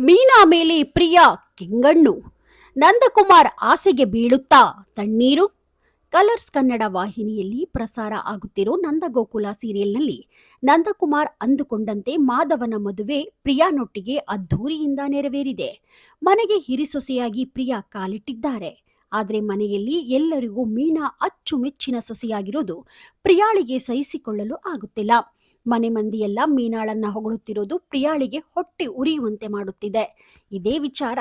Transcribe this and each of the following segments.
ಮೀನಾ ಮೇಲೆ ಪ್ರಿಯಾ ಕೆಂಗಣ್ಣು. ನಂದಕುಮಾರ್ ಆಸೆಗೆ ಬೀಳುತ್ತಾ ತಣ್ಣೀರು. ಕಲರ್ಸ್ ಕನ್ನಡ ವಾಹಿನಿಯಲ್ಲಿ ಪ್ರಸಾರ ಆಗುತ್ತಿರೋ ನಂದಗೋಕುಲ ಸೀರಿಯಲ್ನಲ್ಲಿ ನಂದಕುಮಾರ್ ಅಂದುಕೊಂಡಂತೆ ಮಾಧವನ ಮದುವೆ ಪ್ರಿಯಾನೊಟ್ಟಿಗೆ ಅದ್ಧೂರಿಯಿಂದ ನೆರವೇರಿದೆ. ಮನೆಗೆ ಹಿರಿಸೊಸೆಯಾಗಿ ಪ್ರಿಯಾ ಕಾಲಿಟ್ಟಿದ್ದಾರೆ. ಆದರೆ ಮನೆಯಲ್ಲಿ ಎಲ್ಲರಿಗೂ ಮೀನಾ ಅಚ್ಚುಮೆಚ್ಚಿನ ಸೊಸೆಯಾಗಿರೋದು ಪ್ರಿಯಾಳಿಗೆ ಸಹಿಸಿಕೊಳ್ಳಲು ಆಗುತ್ತಿಲ್ಲ. ಮನೆ ಮಂದಿಯೆಲ್ಲ ಮೀನಾಳನ್ನ ಹೊಗಳುತ್ತಿರೋದು ಪ್ರಿಯಾಳಿಗೆ ಹೊಟ್ಟೆ ಉರಿಯುವಂತೆ ಮಾಡುತ್ತಿದೆ. ಇದೇ ವಿಚಾರ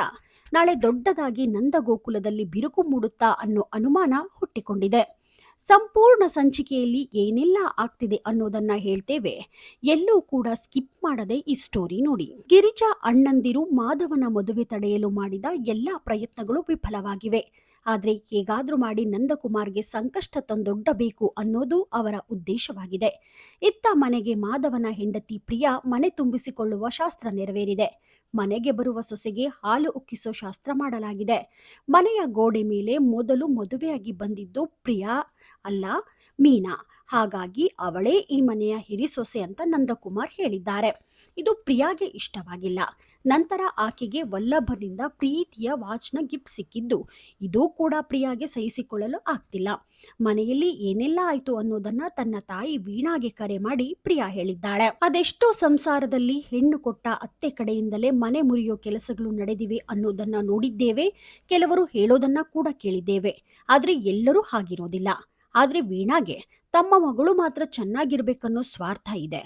ನಾಳೆ ದೊಡ್ಡದಾಗಿ ನಂದಗೋಕುಲದಲ್ಲಿ ಬಿರುಕು ಮೂಡುತ್ತಾ ಅನ್ನೋ ಅನುಮಾನ ಹುಟ್ಟಿಕೊಂಡಿದೆ. ಸಂಪೂರ್ಣ ಸಂಚಿಕೆಯಲ್ಲಿ ಏನೆಲ್ಲ ಆಗ್ತಿದೆ ಅನ್ನೋದನ್ನ ಹೇಳ್ತೇವೆ. ಎಲ್ಲೂ ಕೂಡ ಸ್ಕಿಪ್ ಮಾಡದೆ ಈ ಸ್ಟೋರಿ ನೋಡಿ. ಗಿರಿಜಾ ಅಣ್ಣಂದಿರು ಮಾಧವನ ಮದುವೆ ತಡೆಯಲು ಮಾಡಿದ ಎಲ್ಲಾ ಪ್ರಯತ್ನಗಳು ವಿಫಲವಾಗಿವೆ. ಆದರೆ ಹೇಗಾದರೂ ಮಾಡಿ ನಂದಕುಮಾರ್ಗೆ ಸಂಕಷ್ಟ ತಂದೊಡ್ಡಬೇಕು ಅನ್ನೋದು ಅವರ ಉದ್ದೇಶವಾಗಿದೆ. ಇತ್ತ ಮನೆಗೆ ಮಾಧವನ ಹೆಂಡತಿ ಪ್ರಿಯಾ ಮನೆ ತುಂಬಿಸಿಕೊಳ್ಳುವ ಶಾಸ್ತ್ರ ನೆರವೇರಿದೆ. ಮನೆಗೆ ಬರುವ ಸೊಸೆಗೆ ಹಾಲು ಉಕ್ಕಿಸೋ ಶಾಸ್ತ್ರ ಮಾಡಲಾಗಿದೆ. ಮನೆಯ ಗೋಡೆ ಮೇಲೆ ಮೊದಲು ಮದುವೆಯಾಗಿ ಬಂದಿದ್ದು ಪ್ರಿಯಾ. ಅಲ್ಲ, ಮೀನಾ. ಹಾಗಾಗಿ ಅವಳೇ ಈ ಮನೆಯ ಹಿರಿ ಸೊಸೆ ಅಂತ ನಂದಕುಮಾರ್ ಹೇಳಿದ್ದಾರೆ. ಇದು ಪ್ರಿಯಾಗೆ ಇಷ್ಟವಾಗಿಲ್ಲ. ನಂತರ ಆಕೆಗೆ ವಲ್ಲಭನಿಂದ ಪ್ರೀತಿಯ ವಾಚ್ನ ಗಿಫ್ಟ್ ಸಿಕ್ಕಿದ್ದು. ಇದು ಕೂಡ ಪ್ರಿಯಾಗೆ ಸಹಿಸಿಕೊಳ್ಳಲು ಆಗ್ತಿಲ್ಲ. ಮನೆಯಲ್ಲಿ ಏನೆಲ್ಲ ಆಯ್ತು ಅನ್ನೋದನ್ನ ತನ್ನ ತಾಯಿ ವೀಣಾಗೆ ಕರೆ ಮಾಡಿ ಪ್ರಿಯಾ ಹೇಳಿದ್ದಾಳೆ. ಅದೆಷ್ಟೋ ಸಂಸಾರದಲ್ಲಿ ಹೆಣ್ಣು ಕೊಟ್ಟ ಅತ್ತೆ ಕಡೆಯಿಂದಲೇ ಮನೆ ಮುರಿಯೋ ಕೆಲಸಗಳು ನಡೆದಿವೆ ಅನ್ನೋದನ್ನ ನೋಡಿದ್ದೇವೆ. ಕೆಲವರು ಹೇಳೋದನ್ನ ಕೂಡ ಕೇಳಿದ್ದೇವೆ. ಆದ್ರೆ ಎಲ್ಲರೂ ಹಾಗಿರೋದಿಲ್ಲ. ಆದ್ರೆ ವೀಣಾಗೆ ತಮ್ಮ ಮಗಳು ಮಾತ್ರ ಚೆನ್ನಾಗಿರ್ಬೇಕನ್ನೋ ಸ್ವಾರ್ಥ ಇದೆ.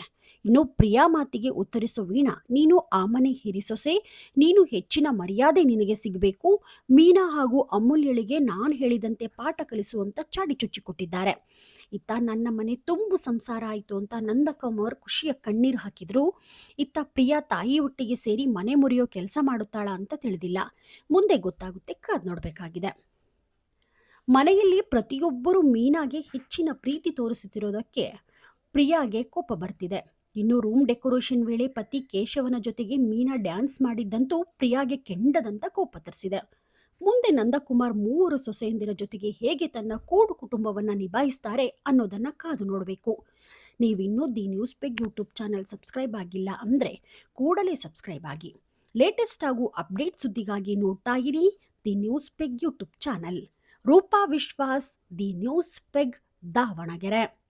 ಇನ್ನು ಪ್ರಿಯಾ ಮಾತಿಗೆ ಉತ್ತರಿಸೋ ವೀಣಾ, ನೀನು ಆ ಮನೆ ಹಿರಿಸೊಸೆ, ನೀನು ಹೆಚ್ಚಿನ ಮರ್ಯಾದೆ ನಿನಗೆ ಸಿಗಬೇಕು, ಮೀನಾ ಹಾಗೂ ಅಮೂಲ್ಯಳಿಗೆ ನಾನು ಹೇಳಿದಂತೆ ಪಾಠ ಕಲಿಸುವಂತ ಚಾಡಿ ಚುಚ್ಚಿಕೊಟ್ಟಿದ್ದಾರೆ ಇತ್ತ ನನ್ನ ಮನೆ ತುಂಬು ಸಂಸಾರ ಆಯಿತು ಅಂತ ನಂದಕುಮಾರ್ ಖುಷಿಯ ಕಣ್ಣೀರು ಹಾಕಿದ್ರು. ಇತ್ತ ಪ್ರಿಯಾ ತಾಯಿ ಒಟ್ಟಿಗೆ ಸೇರಿ ಮನೆ ಮುರಿಯೋ ಕೆಲಸ ಮಾಡುತ್ತಾಳ ಅಂತ ತಿಳಿದಿಲ್ಲ. ಮುಂದೆ ಗೊತ್ತಾಗುತ್ತೆ ಕಾದ್ ನೋಡಬೇಕಾಗಿದೆ. ಮನೆಯಲ್ಲಿ ಪ್ರತಿಯೊಬ್ಬರೂ ಮೀನಾಗೆ ಹೆಚ್ಚಿನ ಪ್ರೀತಿ ತೋರಿಸುತ್ತಿರೋದಕ್ಕೆ ಪ್ರಿಯಾಗೆ ಕೋಪ ಬರ್ತಿದೆ. ಇನ್ನು ರೂಮ್ ಡೆಕೋರೇಷನ್ ವೇಳೆ ಪತಿ ಕೇಶವನ ಜೊತೆಗೆ ಮೀನಾ ಡ್ಯಾನ್ಸ್ ಮಾಡಿದ್ದಂತೂ ಪ್ರಿಯಾಗೆ ಕೆಂಡದಂತ ಕೋಪ ತರಿಸಿದೆ. ಮುಂದೆ ನಂದಕುಮಾರ್ ಮೂವರು ಸೊಸೆಯಂದಿರ ಜೊತೆಗೆ ಹೇಗೆ ತನ್ನ ಕೂಡು ಕುಟುಂಬವನ್ನು ನಿಭಾಯಿಸ್ತಾರೆ ಅನ್ನೋದನ್ನ ಕಾದು ನೋಡಬೇಕು. ನೀವಿನ್ನೂ the news peg YouTube channel subscribe ಆಗಿಲ್ಲ ಅಂದ್ರೆ ಕೂಡಲೇ ಸಬ್ಸ್ಕ್ರೈಬ್ ಆಗಿ. ಲೇಟೆಸ್ಟ್ ಹಾಗೂ ಅಪ್ಡೇಟ್ ಸುದ್ದಿಗಾಗಿ ನೋಡ್ತಾ ಇರಿ the news peg YouTube channel. Roopa Vishwas the news peg Davanagere.